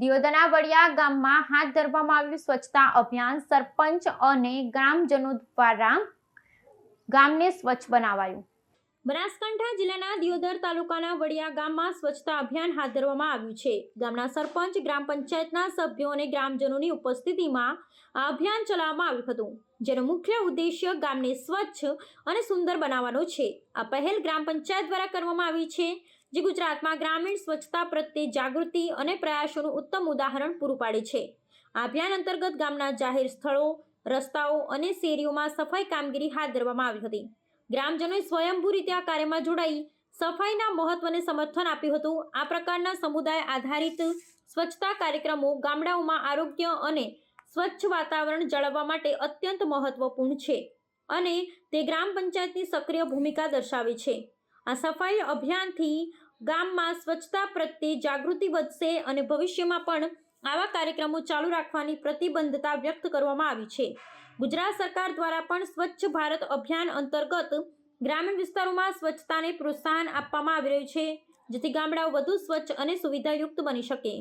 દિયોદરના વડિયા ગામમાં હાથ ધરવામાં આવ્યું સ્વચ્છતા અભિયાન સરપંચ અને ગ્રામજનો દ્વારા ગામને સ્વચ્છ બનાવાયું. બનાસકાંઠા જિલ્લાના દિયોદર તાલુકાના વડિયા ગામમાં સ્વચ્છતા અભિયાન હાથ ધરવામાં આવ્યું છે. ગામના સરપંચ, ગ્રામ પંચાયતના સભ્યો અને ગ્રામજનોની ઉપસ્થિતિમાં આ અભિયાન ચલાવવામાં આવ્યું હતું, જેનો મુખ્ય ઉદ્દેશ્ય ગામને સ્વચ્છ અને સુંદર બનાવવાનો છે. આ પહેલ ગ્રામ પંચાયત દ્વારા કરવામાં આવી છે, જે ગુજરાતમાં ગ્રામીણ સ્વચ્છતા પ્રત્યે જાગૃતિ અને પ્રયાસોનું ઉત્તમ ઉદાહરણ પૂરું પાડે છે. આ અભિયાન અંતર્ગત ગામના જાહેર સ્થળો, રસ્તાઓ અને શેરીઓમાં સફાઈ કામગીરી હાથ ધરવામાં આવી હતી. ગ્રામજનોએ સ્વયંભૂ રીતે આ કાર્યમાં જોડાઈ સફાઈના મહત્વને સમર્થન આપ્યું હતું. આ પ્રકારના સમુદાય આધારિત સ્વચ્છતા કાર્યક્રમો ગામડાઓમાં આરોગ્ય અને સ્વચ્છ વાતાવરણ જાળવવા માટે અત્યંત મહત્વપૂર્ણ છે અને તે ગ્રામ પંચાયતની સક્રિય ભૂમિકા દર્શાવે છે. આ સફાઈ અભિયાનથી ગામમાં સ્વચ્છતા પ્રત્યે જાગૃતિ વધશે અને ભવિષ્યમાં પણ આવા કાર્યક્રમો ચાલુ રાખવાની પ્રતિબદ્ધતા વ્યક્ત કરવામાં આવી છે. ગુજરાત સરકાર દ્વારા પણ સ્વચ્છ ભારત અભિયાન અંતર્ગત ગ્રામીણ વિસ્તારોમાં સ્વચ્છતાને પ્રોત્સાહન આપવામાં આવી રહ્યું છે, જેથી ગામડાઓ વધુ સ્વચ્છ અને સુવિધાયુક્ત બની શકે.